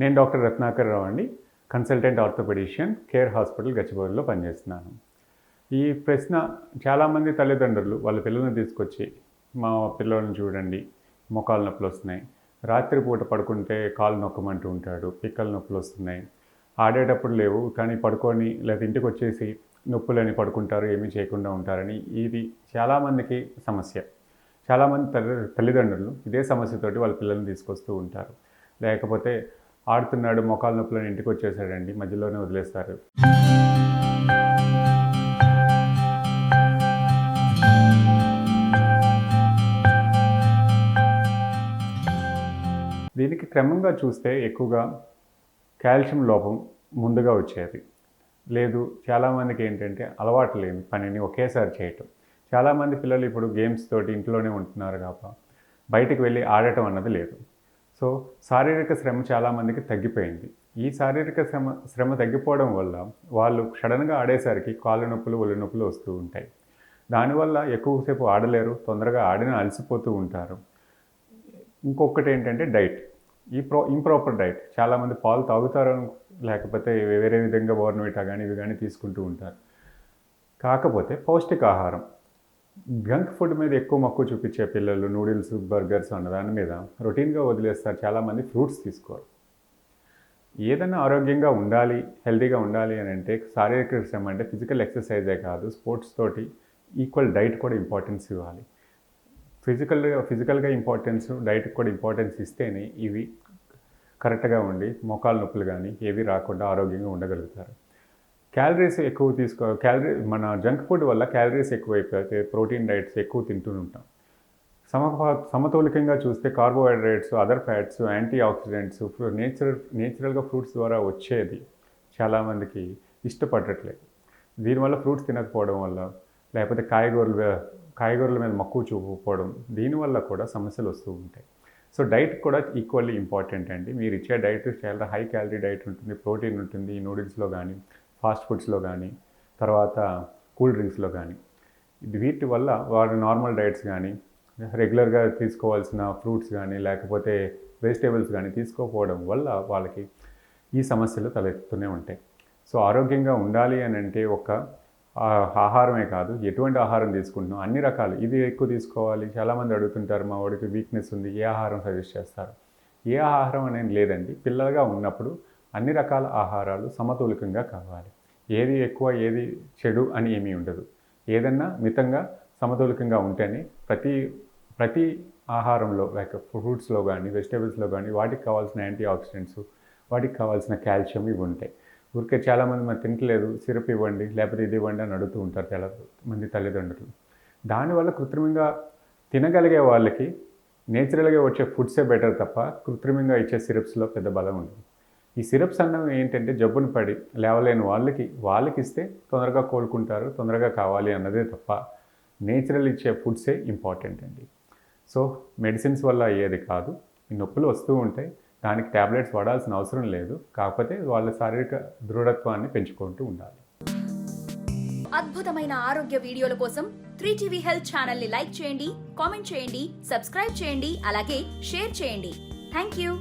నేను డాక్టర్ రత్నాకర్ రావు అండి. Consultant orthopaedician care hospital గచ్చిబౌలిలో పనిచేస్తున్నాను. ఈ ప్రశ్న చాలామంది తల్లిదండ్రులు వాళ్ళ పిల్లల్ని తీసుకొచ్చి మా పిల్లల్ని చూడండి మోకాలు నొప్పులు వస్తున్నాయి. రాత్రిపూట పడుకుంటే కాలు నొక్కమంటూ ఉంటాడు పిక్కల నొప్పులు వస్తున్నాయి. ఆడేటప్పుడు లేవు కానీ పడుకొని లేదా ఇంటికి వచ్చేసి నొప్పులని పడుకుంటారు ఏమీ చేయకుండా ఉంటారని ఇది చాలామందికి సమస్య. చాలామంది తల్లి తల్లిదండ్రులు ఇదే సమస్యతోటి వాళ్ళ పిల్లల్ని తీసుకొస్తూ ఉంటారు. లేకపోతే ఆడుతున్నాడు మొఖాల నొప్పులను ఇంటికి వచ్చేసాడండి మధ్యలోనే వదిలేస్తారు. దీనికి క్రమంగా చూస్తే ఎక్కువగా కాల్షియం లోపం ముందుగా వచ్చేది. లేదు చాలామందికి ఏంటంటే అలవాటు లేని పనిని ఒకేసారి చేయటం. చాలామంది పిల్లలు ఇప్పుడు గేమ్స్ తోటి ఇంట్లోనే ఉంటున్నారు కాబట్టి బయటికి వెళ్ళి ఆడటం అన్నది లేదు. సో శారీరక శ్రమ చాలామందికి తగ్గిపోయింది. ఈ శారీరక శ్రమ శ్రమ తగ్గిపోవడం వల్ల వాళ్ళు సడన్గా ఆడేసరికి కాళ్ళు నొప్పులు ఒళ్ళు నొప్పులు వస్తూ ఉంటాయి. దానివల్ల ఎక్కువసేపు ఆడలేరు తొందరగా ఆడిన అలసిపోతూ ఉంటారు. ఇంకొకటి ఏంటంటే డైట్. ఈ ప్రో ఇంప్రాపర్ డైట్. చాలామంది పాలు తాగుతారు లేకపోతే వేరే విధంగా బోర్నవిటా కానీ ఇవి కానీ తీసుకుంటూ ఉంటారు. కాకపోతే పౌష్టికాహారం. జంక్ ఫుడ్ మీద ఎక్కువ మక్కువ చూపించే పిల్లలు నూడిల్స్ బర్గర్స్ అన్న దాని మీద రొటీన్గా వదిలేస్తారు. చాలామంది ఫ్రూట్స్ తీసుకోరు. ఏదైనా ఆరోగ్యంగా ఉండాలి హెల్తీగా ఉండాలి అని అంటే శారీరక శ్రమ అంటే ఫిజికల్ ఎక్సర్సైజే కాదు స్పోర్ట్స్ తోటి ఈక్వల్ డైట్ కూడా ఇంపార్టెన్స్ ఇవ్వాలి. ఫిజికల్గా ఫిజికల్గా ఇంపార్టెన్స్ డైట్కి కూడా ఇంపార్టెన్స్ ఇస్తేనే ఇవి కరెక్ట్గా ఉండి మోకాలు నొప్పులు కానీ ఏవి రాకుండా ఆరోగ్యంగా ఉండగలుగుతారు. క్యాలరీస్ ఎక్కువ తీసుకో క్యాలరీ మన జంక్ ఫుడ్ వల్ల క్యాలరీస్ ఎక్కువైపోతే ప్రోటీన్ డైట్స్ ఎక్కువ తింటూ ఉంటాం. సమ సమతౌలికంగా చూస్తే carbohydrates other fats anti oxidants natural నేచురల్గా ఫ్రూట్స్ ద్వారా వచ్చేది చాలామందికి ఇష్టపడట్లేదు. దీనివల్ల ఫ్రూట్స్ తినకపోవడం వల్ల లేకపోతే కాయగూరలు కాయగూరల మీద మక్కువ చూపకపోవడం దీనివల్ల కూడా సమస్యలు వస్తూ ఉంటాయి. సో డైట్ కూడా ఈక్వల్లీ ఇంపార్టెంట్ అండి. మీరు ఇచ్చే డైట్ చాలా హై క్యాలరీ డైట్ ఉంటుంది ప్రోటీన్ ఉంటుంది నూడిల్స్లో కానీ. ఫాస్ట్ ఫుడ్స్లో కానీ తర్వాత కూల్ డ్రింక్స్లో కానీ వీటి వల్ల వారి నార్మల్ డైట్స్ కానీ రెగ్యులర్గా తీసుకోవాల్సిన ఫ్రూట్స్ కానీ లేకపోతే వెజిటేబుల్స్ కానీ తీసుకోకపోవడం వల్ల వాళ్ళకి ఈ సమస్యలు తలెత్తుతూనే ఉంటాయి. సో ఆరోగ్యంగా ఉండాలి అని అంటే ఒక ఆహారమే కాదు ఎటువంటి ఆహారం తీసుకుంటున్నాం అన్ని రకాలు. ఇది ఎక్కువ తీసుకోవాలి. చాలామంది అడుగుతుంటారు మా వాడికి వీక్నెస్ ఉంది ఏ ఆహారం సజెస్ట్ చేస్తారు? ఏ ఆహారం అనేది లేదండి. పిల్లలుగా ఉన్నప్పుడు అన్ని రకాల ఆహారాలు సమతులికంగా కావాలి. ఏది ఎక్కువ ఏది చెడు అని ఏమీ ఉండదు. ఏదన్నా మితంగా సమతులికంగా ఉంటేనే ప్రతి ప్రతి ఆహారంలో లైక్ ఫ్రూట్స్లో కానీ వెజిటేబుల్స్లో కానీ వాటికి కావాల్సిన యాంటీ ఆక్సిడెంట్స్ వాటికి కావాల్సిన కాల్షియం ఇవి ఉంటాయి. ఊరికే చాలామంది మనం తింటలేదు సిరప్ ఇవ్వండి లేకపోతే ఇది ఇవ్వండి అని అడుగుతూ ఉంటారు చాలా మంది తల్లిదండ్రులు దానివల్ల కృత్రిమంగా తినగలిగే వాళ్ళకి నేచురల్గా వచ్చే ఫుడ్సే బెటర్ తప్ప కృత్రిమంగా ఇచ్చే సిరప్స్లో పెద్ద బలం ఉండదు. ఈ సిరప్స్ అన్నం ఏంటంటే జబ్బును పడి లేవలేని వాళ్ళకి వాళ్ళకి ఇస్తే తొందరగా కోలుకుంటారు తొందరగా కావాలి అన్నదే తప్ప నేచురల్ ఇచ్చే ఫుడ్సే ఇంపార్టెంట్ అండి. సో మెడిసిన్స్ వల్ల అయ్యేది కాదు. ఈ నొప్పులు వస్తూ ఉంటాయి. దానికి ట్యాబ్లెట్స్ వాడాల్సిన అవసరం లేదు. కాకపోతే వాళ్ళ శారీరక దృఢత్వాన్ని పెంచుకుంటూ ఉండాలి. అద్భుతమైన ఆరోగ్య వీడియోల కోసం త్రీ టీవీ హెల్త్ ఛానల్ని లైక్ చేయండి కామెంట్ చేయండి సబ్స్క్రైబ్ చేయండి అలాగే షేర్ చేయండి. Thank you